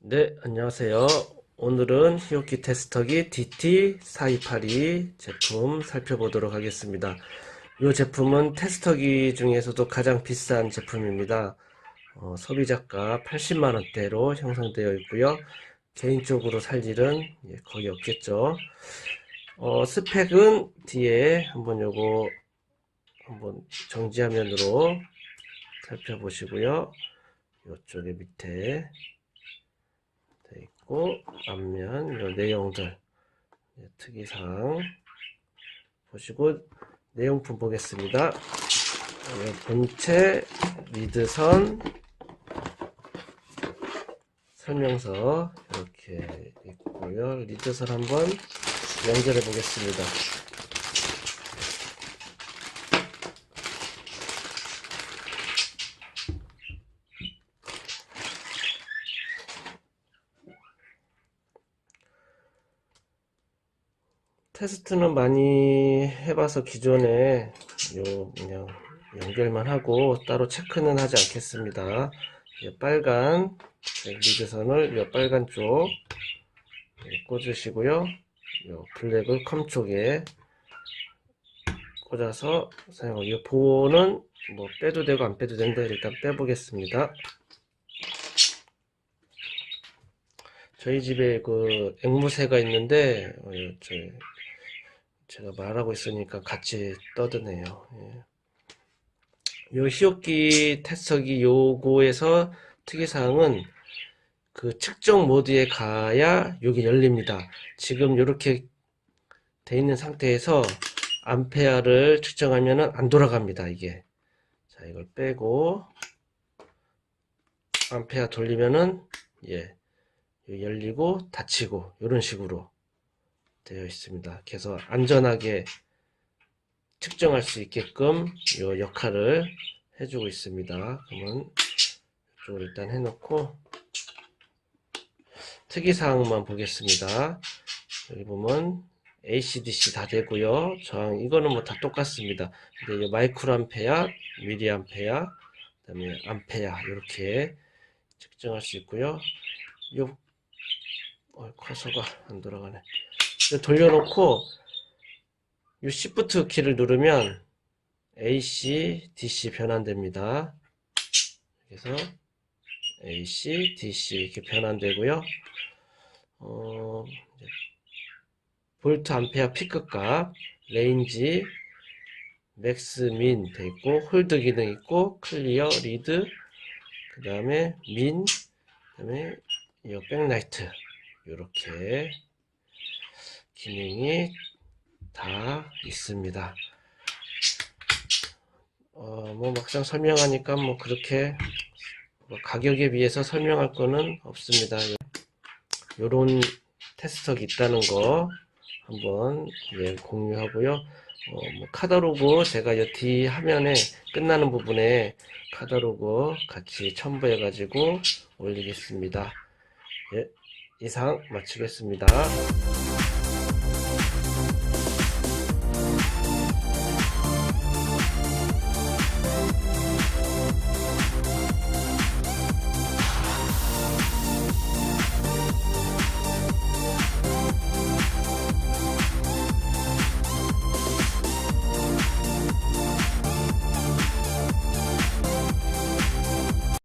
네, 안녕하세요. 오늘은 히오키 테스터기 DT4282 제품 살펴보도록 하겠습니다. 이 제품은 테스터기 중에서도 가장 비싼 제품입니다. 어, 소비자가 80만원대로 형성되어 있고요. 개인적으로 살 일은 예, 거의 없겠죠. 어, 스펙은 뒤에 한번 요거 한번 정지화면으로 살펴보시고요. 이쪽에 밑에 돼 있고 앞면 요 내용들 예, 특이사항 보시고 내용품 보겠습니다. 예, 본체 리드선 설명서 이렇게 있고요. 리드선 한번 연결해 보겠습니다. 테스트는 많이 해봐서 기존에 요 그냥 연결만 하고 따로 체크는 하지 않겠습니다. 이 빨간 리드선을 이 빨간 쪽 예, 꽂으시고요. 요 블랙을 컴 쪽에 꽂아서 사용하고 이 보호는 뭐 빼도 되고 안 빼도 되는데 일단 빼보겠습니다. 저희 집에 그 앵무새가 있는데 어, 요 저, 제가 말하고 있으니까 같이 떠드네요. 예. 요 히오키 테스터기 요거에서 특이사항은 그 측정 모드에 가야 여기 열립니다. 지금 이렇게 돼 있는 상태에서 암페어를 측정하면은 안 돌아갑니다. 이게 자 이걸 빼고 암페어 돌리면은 예 열리고 닫히고 이런 식으로 되어 있습니다. 그래서 안전하게 측정할 수 있게끔 이 역할을 해주고 있습니다. 그러면 이쪽을 일단 해놓고 특이사항만 보겠습니다. 여기 보면 ACDC 다 되고요. 저항 이거는 뭐 다 똑같습니다. 근데 이 마이크로암페어, 미리암페어, 그다음에 암페어 이렇게 측정할 수 있고요. 요 어, 커서가 안 돌아가네. 돌려놓고 이 Shift 키를 누르면 AC, DC 변환됩니다. 그래서 AC, DC 이렇게 변환되고요. 어, 볼트 암페어 피크값, 레인지, 맥스 민 돼 있고 홀드 기능 있고 클리어, 리드, 그 다음에 민, 그 다음에 이 백라이트 이렇게 기능이 다 있습니다. 어, 뭐 막상 설명하니까 뭐 그렇게 뭐 가격에 비해서 설명할 거는 없습니다. 요런 테스터기 있다는 거 한번 예, 공유하고요. 어, 뭐 카다로그 제가 이뒤 화면에 끝나는 부분에 카다로그 같이 첨부해 가지고 올리겠습니다. 예, 이상 마치겠습니다.